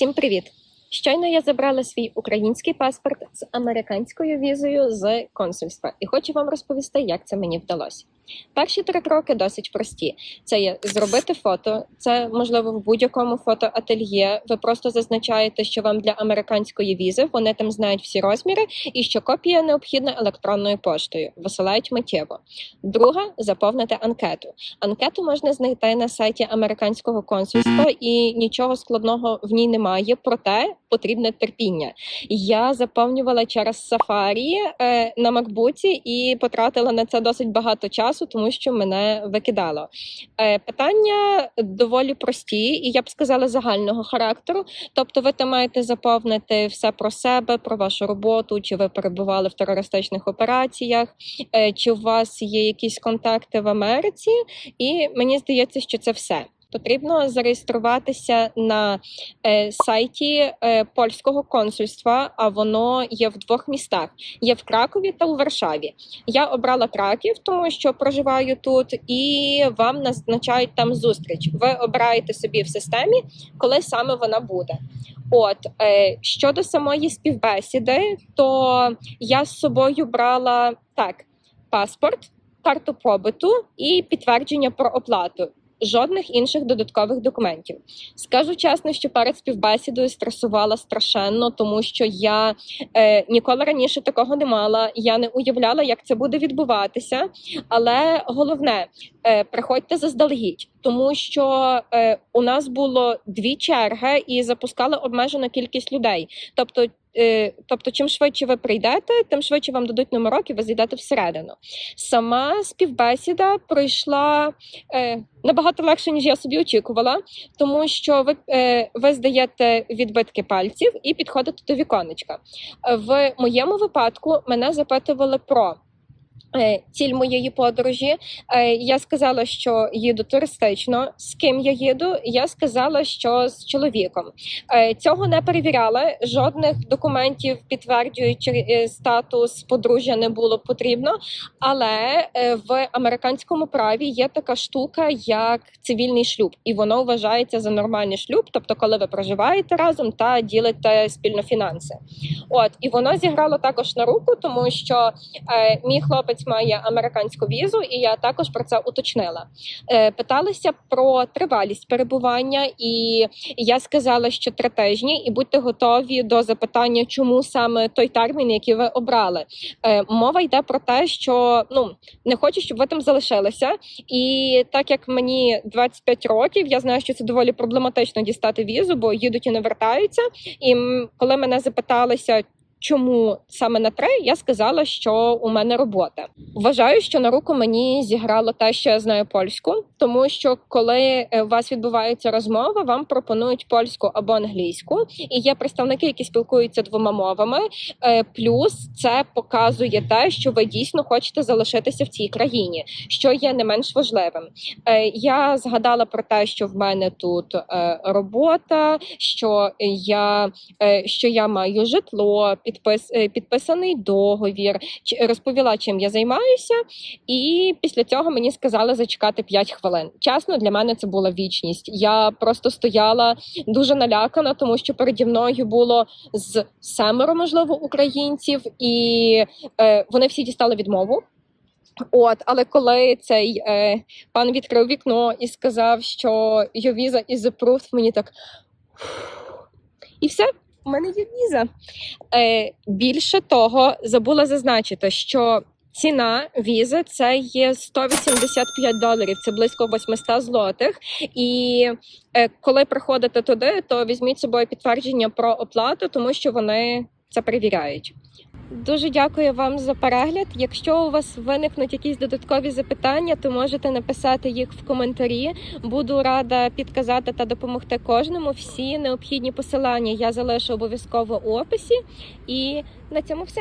Всім привіт! Щойно я забрала свій український паспорт з американською візою з консульства і хочу вам розповісти, як це мені вдалося. Перші три кроки досить прості: це є зробити фото, це можливо в будь-якому фотоательє. Ви просто зазначаєте, що вам для американської візи вони там знають всі розміри, і що копія необхідна електронною поштою. Висилають миттєво. Друга заповнити анкету. Анкету можна знайти на сайті американського консульства, і нічого складного в ній немає. Проте потрібне терпіння. Я заповнювала через Safari е, на макбуці і потратила на це досить багато часу, тому що мене викидало. Е, питання доволі прості, і я б сказала загального характеру. Тобто, ви там маєте заповнити все про себе, про вашу роботу, чи ви перебували в терористичних операціях, е, чи у вас є якісь контакти в Америці, і мені здається, що це все. Потрібно зареєструватися на е, сайті е, польського консульства, а воно є в двох містах: є в Кракові та у Варшаві. Я обрала Краків, тому що проживаю тут, і вам назначають там зустріч. Ви обираєте собі в системі, коли саме вона буде. От е, щодо самої співбесіди, то я з собою брала так паспорт, карту побиту і підтвердження про оплату. Жодних інших додаткових документів. Скажу чесно, що перед співбесідою стресувала страшенно, тому що я е, ніколи раніше такого не мала. Я не уявляла, як це буде відбуватися. Але головне, е, приходьте заздалегідь, тому що е, у нас було дві черги і запускали обмежену кількість людей. Тобто, е, тобто, чим швидше ви прийдете, тим швидше вам дадуть номерок і ви зайдете всередину. Сама співбесіда пройшла е, набагато легше, ніж я собі очікувала, тому що ви, е, ви здаєте відбитки пальців і підходите до віконечка. Е, В моєму випадку мене запитували про. Е, Ціль моєї подорожі. Е, Я сказала, що їду туристично. З ким я їду? Я сказала, що з чоловіком. Е, Цього не перевіряли. Жодних документів підтверджуючи статус подружжя не було потрібно. Але в американському праві є така штука, як цивільний шлюб, і воно вважається за нормальний шлюб, тобто, коли ви проживаєте разом та ділите спільно фінанси. От і воно зіграло також на руку, тому що мій хлопець має американську візу, і я також про це уточнила. Е, питалися про тривалість перебування, і я сказала, що три тижні, і будьте готові до запитання, чому саме той термін, який ви обрали. Е, мова йде про те, що ну не хочу, щоб ви там залишилися. І так як мені 25 років, я знаю, що це доволі проблематично дістати візу, бо їдуть і не вертаються. І коли мене запиталися. Чому саме на три, я сказала, що у мене робота. Вважаю, що на руку мені зіграло те, що я знаю польську, тому що коли е, у вас відбувається розмова, вам пропонують польську або англійську, і є представники, які спілкуються двома мовами. Е, Плюс це показує те, що ви дійсно хочете залишитися в цій країні, що є не менш важливим. Е, Я згадала про те, що в мене тут робота, що я, що я маю житло, підпис, е, підписаний договір, розповіла, чим я займаюся, і після цього мені сказали зачекати 5 хвилин. Чесно, для мене це була вічність. Я просто стояла дуже налякана, тому що переді мною було з семеро, можливо, українців, і е, вони всі дістали відмову. От, але коли цей е, пан відкрив вікно і сказав, що your visa is approved, мені так і все. У мене є віза. Е, більше того, забула зазначити, що ціна візи це є 185 доларів, це близько 800 злотих. І е, коли приходите туди, то візьміть з собою підтвердження про оплату, тому що вони це перевіряють. Дуже дякую вам за перегляд. Якщо у вас виникнуть якісь додаткові запитання, то можете написати їх в коментарі. Буду рада підказати та допомогти кожному. Всі необхідні посилання я залишу обов'язково у описі. І на цьому все.